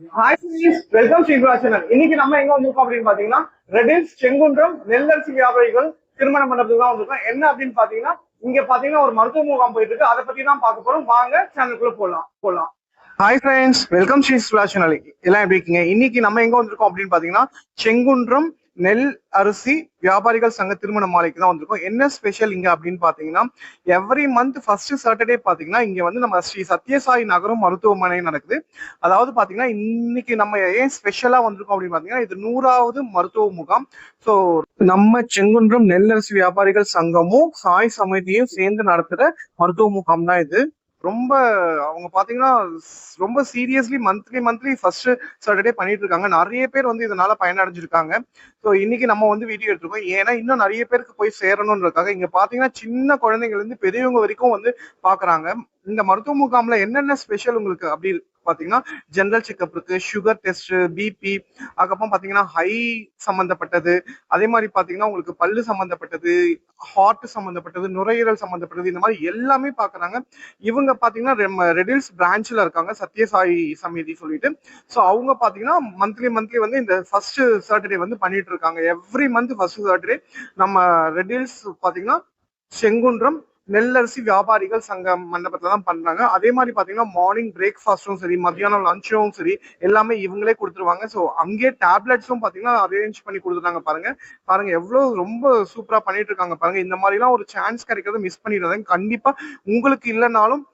Hi welcome ஸ்ரீகுலா channel இன்னைக்கு நம்ம எங்க வந்திருக்கோம் அப்படின்னு பாத்தீங்கன்னா ரெடில்ஸ் செங்குன்றம் நெல்லரிசி வியாபாரிகள் திருமண மண்டபத்துக்கு தான் வந்திருக்கோம். என்ன அப்படின்னு பாத்தீங்கன்னா இங்க பாத்தீங்கன்னா ஒரு மருத்துவ முகாம் போயிட்டு இருக்கு அதை பத்தி தான் பார்க்க போறோம். வாங்க சேனலுக்குள்ள போலாம் போலாம். Hi friends welcome Sri Sula channel எல்லாம் எப்படி இருக்கீங்க? இன்னைக்கு நம்ம எங்க வந்திருக்கோம் அப்படின்னு பாத்தீங்கன்னா செங்குன்றம் நெல் அரிசி வியாபாரிகள் சங்க திருமண மாலைக்கு தான் வந்திருக்கோம். என்ன ஸ்பெஷல் இங்க அப்படின்னு பாத்தீங்கன்னா எவ்ரி மந்த் ஃபர்ஸ்ட் சாட்டர்டே பாத்தீங்கன்னா இங்க வந்து நம்ம ஸ்ரீ சத்யசாய் நகரம் மருத்துவமனை நடக்குது. அதாவது பாத்தீங்கன்னா இன்னைக்கு நம்ம ஏன் ஸ்பெஷலா வந்திருக்கோம் அப்படின்னு பாத்தீங்கன்னா இது நூறாவது மருத்துவ முகாம். ஸோ நம்ம செங்குன்றம் அரிசி வியாபாரிகள் சங்கமும் சாய் சமிதியும் சேர்ந்து நடத்துற மருத்துவ முகாம் தான் இது. ரொம்ப அவங்க பாத்தீங்கன்னா ரொம்ப seriously monthly monthly first Saturday பண்ணிட்டு இருக்காங்க நிறைய பேர் வந்து இதனால பயனடைஞ்சிருக்காங்க. ஸோ இன்னைக்கு நம்ம வந்து வீடியோ எடுத்துருக்கோம். ஏன்னா இன்னும் நிறைய பேருக்கு போய் சேரணும்ன்றக்காக இங்க பாத்தீங்கன்னா சின்ன குழந்தைங்கள்ல இருந்து பெரியவங்க வரைக்கும் வந்து பாக்குறாங்க. இந்த மருத்துவ முகாம்ல என்னென்ன ஸ்பெஷல் உங்களுக்கு அப்படி பாத்தீங்கன்னா ஜெனரல் செக்அப் இருக்கு சுகர் டெஸ்ட் பிபி அதுக்கப்புறம் பாத்தீங்கன்னா ஹை சம்பந்தப்பட்டது. அதே மாதிரி பாத்தீங்கன்னா உங்களுக்கு பல்லு சம்பந்தப்பட்டது ஹார்ட் சம்பந்தப்பட்டது நுரையீரல் சம்பந்தப்பட்டது இந்த மாதிரி எல்லாமே பாக்குறாங்க. இவங்க பாத்தீங்கன்னா ரெடில்ஸ் பிரான்ச்சில் இருக்காங்க சத்யசாயி சமிதி சொல்லிட்டு. ஸோ அவங்க பாத்தீங்கன்னா மந்த்லி மந்த்லி வந்து இந்த ஃபர்ஸ்ட் சாட்டர்டே வந்து பண்ணிட்டு இருக்காங்க. எவ்ரி மந்த் ஃபர்ஸ்ட் சாட்டர்டே நம்ம ரெடில்ஸ் பாத்தீங்கன்னா செங்குன்றம் நெல்லரிசி வியாபாரிகள் சங்க மண்டபத்துல தான் பண்றாங்க. அதே மாதிரி பாத்தீங்கன்னா மார்னிங் பிரேக்ஃபாஸ்டும் சரி மத்தியானம் லஞ்சும் சரி எல்லாமே இவங்களே கொடுத்துருவாங்க. ஸோ அங்கேயே டேப்லெட்ஸும் பாத்தீங்கன்னா அரேஞ்ச் பண்ணி கொடுத்துருக்காங்க பாருங்க. பாருங்க எவ்வளவு ரொம்ப சூப்பரா பண்ணிட்டு இருக்காங்க பாருங்க. இந்த மாதிரிலாம் ஒரு சான்ஸ் கிடைக்கிறத மிஸ் பண்ணிடுறாங்க கண்டிப்பா உங்களுக்கு இல்லைனாலும்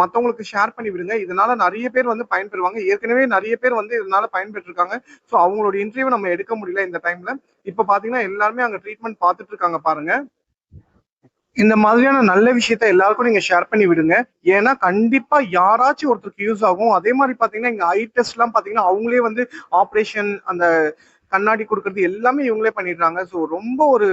மற்றவங்களுக்கு ஷேர் பண்ணி விடுங்க. இதனால நிறைய பேர் வந்து பயன்பெறுவாங்க. ஏற்கனவே நிறைய பேர் வந்து இதனால பயன்பெற்றிருக்காங்க. ஸோ அவங்களோட இன்டர்வியூ நம்ம எடுக்க முடியல இந்த டைம்ல இப்போ பாத்தீங்கன்னா எல்லாருமே அங்க ட்ரீட்மெண்ட் பார்த்துட்டு இருக்காங்க பாருங்க. இந்த மாதிரியான நல்ல விஷயத்த எல்லாருக்கும் நீங்க ஷேர் பண்ணி விடுங்க. ஏன்னா கண்டிப்பா யாராச்சும் ஒருத்தருக்கு யூஸ் ஆகும். அதே மாதிரி பாத்தீங்கன்னா இங்க ஐ டெஸ்ட் எல்லாம் பாத்தீங்கன்னா அவங்களே வந்து ஆப்ரேஷன் அந்த கண்ணாடி கொடுக்கறது எல்லாமே இவங்களே பண்ணிடுறாங்க. ஸோ ரொம்ப ஒரு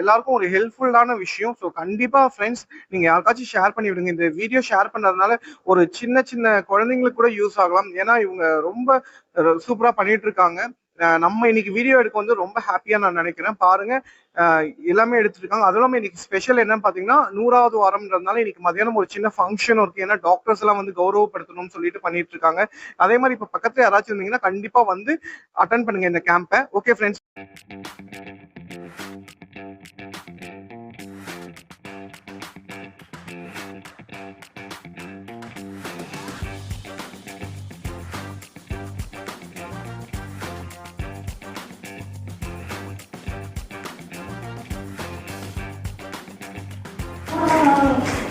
எல்லாருக்கும் ஒரு ஹெல்ப்ஃபுல்லான விஷயம். ஸோ கண்டிப்பா ஃப்ரெண்ட்ஸ் நீங்க யாருக்காச்சும் ஷேர் பண்ணி விடுங்க. இந்த வீடியோ ஷேர் பண்ணதுனால ஒரு சின்ன சின்ன குழந்தைங்களுக்கு கூட யூஸ் ஆகலாம். ஏன்னா இவங்க ரொம்ப சூப்பரா பண்ணிட்டு இருக்காங்க. நம்ம இன்னைக்கு வீடியோ எடுக்க வந்து ரொம்ப ஹாப்பியா நான் நினைக்கிறேன். பாருங்க எல்லாமே எடுத்துருக்காங்க. அதுவும் இல்லாமல் இன்னைக்கு ஸ்பெஷல் என்னன்னு பாத்தீங்கன்னா நூறாவது வாரம்ன்றதுனால இன்னைக்கு மதியானம் ஒரு சின்ன ஃபங்க்ஷன் இருக்கு. ஏன்னா டாக்டர்ஸ் எல்லாம் வந்து கௌரவப்படுத்தணும்னு சொல்லிட்டு பண்ணிட்டு இருக்காங்க அதே மாதிரி இப்ப பக்கத்துல யாராச்சும் இருந்தீங்கன்னா கண்டிப்பா வந்து அட்டன் பண்ணுங்க இந்த கேம்பை ஓகே ஃப்ரெண்ட்ஸ்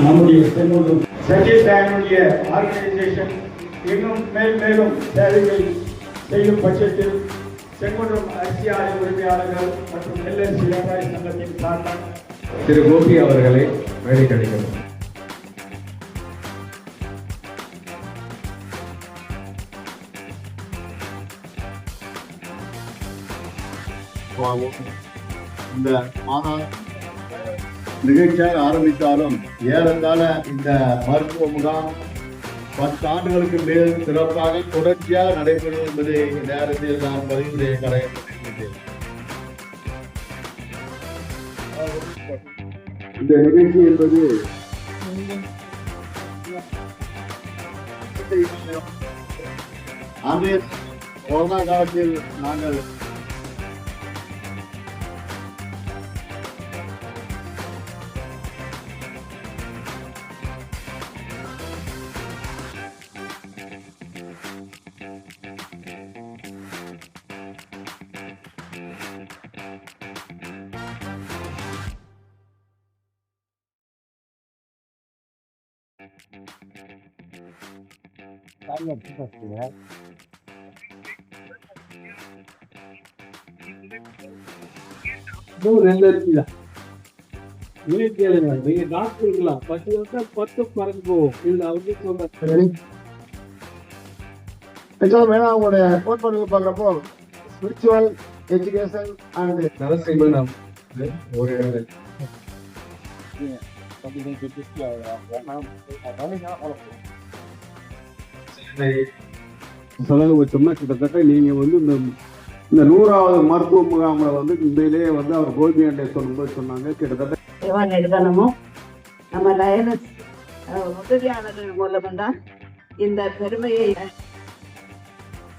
நம்முடைய செங்கோடும் சச்சிதாயனுடைய ஆர்கனைசேஷன் இன்னும் மேல் மேலும் சேவைகள் செய்யும் பட்சத்தில் செங்கோன்றம் அரிசி ஆலை உரிமையாளர்கள் மற்றும் எல்என்சி வியாபாரி சங்கத்தின் சார்பாக திரு கோபி அவர்களை வேலை கிடைக்கிறது இந்த மாதா நிகழ்ச்சியாக ஆரம்பித்தாலும் ஏறத்தாழ இந்த மருத்துவ முகாம் பத்து ஆண்டுகளுக்கு மேல் சிறப்பாக தொடர்ச்சியாக நடைபெறும் என்பதை நேரத்தில் நான் பதிவு செய்ய கடமைப்பட்டிருக்கிறேன் இந்த நிகழ்ச்சி என்பது அன்றைய கொரோனா காலத்தில் நாங்கள் ரெண்டு கேளுங்க நீங்க பத்து வருஷம் பத்து மறந்து போகும் இது அவருக்கு சொல்றேன் நிச்சயம் வேணா அவங்களுடைய கோட்பாடுகளை பார்க்குறப்போ ஸ்பிரிச்சுவல் எஜுகேஷன் அண்ட் நரசிம்மன் ஒரு சொல்ல வச்சோம்னா கிட்டத்தட்ட நீங்க வந்து இந்த இந்த நூறாவது மருத்துவ முகாமில் வந்து உண்மையிலேயே வந்து அவர் கோபி அண்டை சொல்லும்போது சொன்னாங்க கிட்டத்தட்ட இவன் எடுக்கணுமோ நம்ம லயனஸ் உதவியாளர்கள் மூலம் தான் இந்த பெருமையை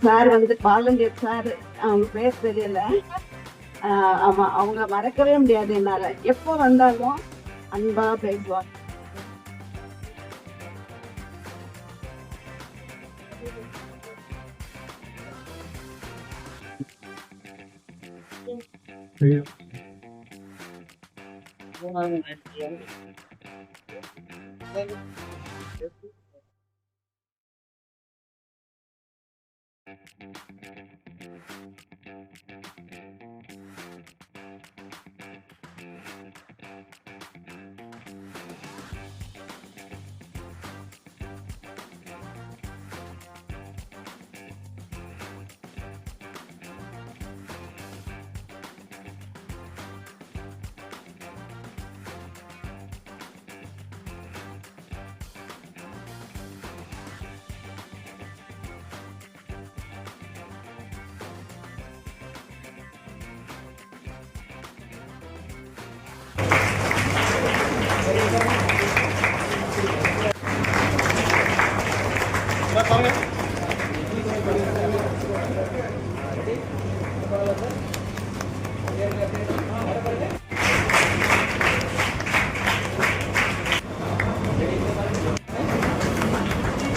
சார் வந்து வாலண்டியர் சார் அவங்க பேர் தெரியல ஆமா அவங்க மறக்கவே முடியாது என்னால எப்போ வந்தாலும் அன்பா பேசுவாங்க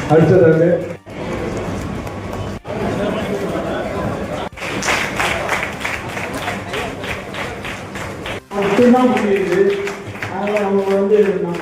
அடுத்ததாக அதுதான் முடியுது அதை அவங்க வந்து நம்ம